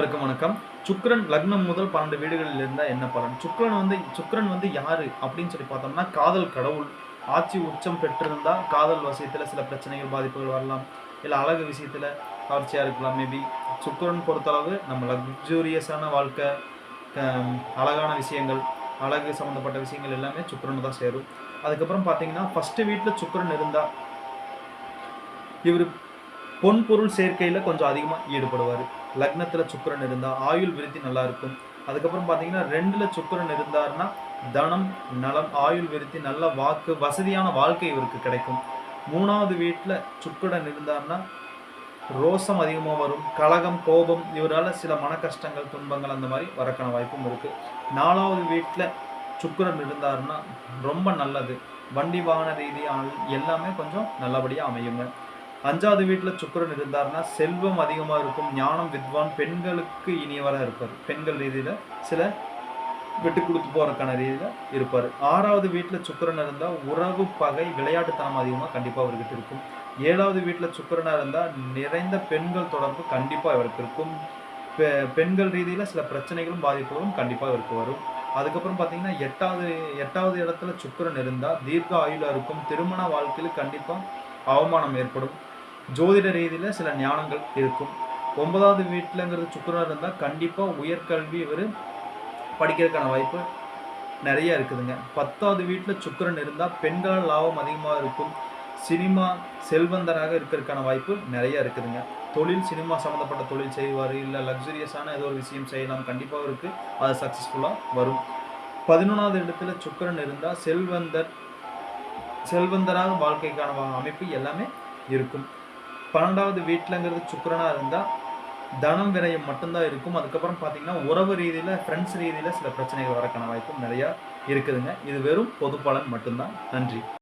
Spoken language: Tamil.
அனைவருக்கும் வணக்கம். சுக்ரன் லக்னம் முதல் பன்னெண்டு வீடுகளில் இருந்தால் என்ன பலன்? சுக்ரன் வந்து சுக்ரன் வந்து யாரு அப்படின்னு சொல்லி பார்த்தோம்னா காதல் கடவுள். ஆட்சி உச்சம் பெற்றிருந்தா காதல் விஷயத்தில் சில பிரச்சனைகள் பாதிப்புகள் வரலாம். இல்லை அழகு விஷயத்தில் கவர்ச்சியாக இருக்கலாம் மேபி சுக்ரன் பொறுத்தளவு நம்ம லக்ஸூரியஸான வாழ்க்கை அழகான விஷயங்கள் அழகு சம்மந்தப்பட்ட விஷயங்கள் எல்லாமே சுக்கிரன் தான் சேரும். அதுக்கப்புறம் பார்த்தீங்கன்னா ஃபஸ்ட்டு வீட்டில் சுக்ரன் இருந்தால் இவர் பொன் பொருள் சேர்க்கையில் கொஞ்சம் அதிகமாக ஈடுபடுவார். லக்னத்தில் சுக்கிரன் இருந்தால் ஆயுள் விருத்தி நல்லா இருக்கும். அதுக்கப்புறம் பார்த்தீங்கன்னா ரெண்டில் சுக்கிரன் இருந்தாருன்னா தனம் நலம் ஆயுள் விருத்தி நல்ல வாக்கு வசதியான வாழ்க்கை இவருக்கு கிடைக்கும். மூணாவது வீட்டில் சுக்கரன் இருந்தாருன்னா ரோசம் அதிகமாக வரும். கலகம் கோபம் இவரால் சில மன கஷ்டங்கள் துன்பங்கள் அந்த மாதிரி வரக்கான வாய்ப்பும் இருக்குது நாலாவது வீட்டில் சுக்கிரன் இருந்தாருன்னா ரொம்ப நல்லது. வண்டி வாகன ரீதியான எல்லாமே கொஞ்சம் நல்லபடியாக அமையுங்க. அஞ்சாவது வீட்டில் சுக்கிரன் இருந்தார்னா செல்வம் அதிகமாக இருக்கும் ஞானம் வித்வான் பெண்களுக்கு இனியவராக இருப்பார். பெண்கள் ரீதியில் சில விட்டு கொடுத்து போகிறதுக்கான ரீதியில் இருப்பார். ஆறாவது வீட்டில் சுக்கிரன் இருந்தால் உறவு பகை விளையாட்டுத்தனம் அதிகமாக கண்டிப்பாக அவர்கிட்ட இருக்கும். ஏழாவது வீட்டில் சுக்கிரனாக இருந்தால் நிறைந்த பெண்கள் தொடர்பு கண்டிப்பாக இவருக்கு இருக்கும். பெ- பெண்கள் ரீதியில் சில பிரச்சனைகளும் பாதிப்புகளும் கண்டிப்பாக இவருக்கு வரும். அதுக்கப்புறம் பார்த்தீங்கன்னா எட்டாவது எட்டாவது இடத்துல சுக்கிரன் இருந்தால் தீர்க்க ஆயுளாக இருக்கும். திருமண வாழ்க்கையில் கண்டிப்பாக அவமானம் ஏற்படும். ஜோதிட ரீதியில் சில ஞானங்கள் இருக்கும். ஒன்பதாவது வீட்டிலங்கிறது சுக்கிரன் இருந்தால் கண்டிப்பாக உயர்கல்வி இவர் படிக்கிறதுக்கான வாய்ப்பு நிறைய இருக்குதுங்க. பத்தாவது வீட்டில் சுக்கிரன் இருந்தால் பெண்களால் லாபம் அதிகமாக இருக்கும். சினிமா செல்வந்தராக இருக்கிறதுக்கான வாய்ப்பு நிறைய இருக்குதுங்க. தொழில் சினிமா சம்மந்தப்பட்ட தொழில் செய்வார் இல்லை லக்ஸுரியஸான ஏதோ ஒரு விஷயம் செய்யலாம் கண்டிப்பாக இருக்குது அது சக்ஸஸ்ஃபுல்லாக வரும். பதினொன்றாவது இடத்துல சுக்கிரன் இருந்தால் செல்வந்தர் செல்வந்தராக வாழ்க்கைக்கான அமைப்பு எல்லாமே இருக்கும். பன்னெண்டாவது வீட்டிலங்கிறது சுக்கரனாக இருந்தால் தனம் விரயம் மட்டும்தான் இருக்கும். அதுக்கப்புறம் பார்த்தீங்கன்னா உறவு ரீதியில் ஃப்ரெண்ட்ஸ் ரீதியில் சில பிரச்சனைகள் வரக்கான வாய்ப்பும் நிறையா இருக்குதுங்க. இது வெறும் பொது பலன் மட்டும்தான். நன்றி.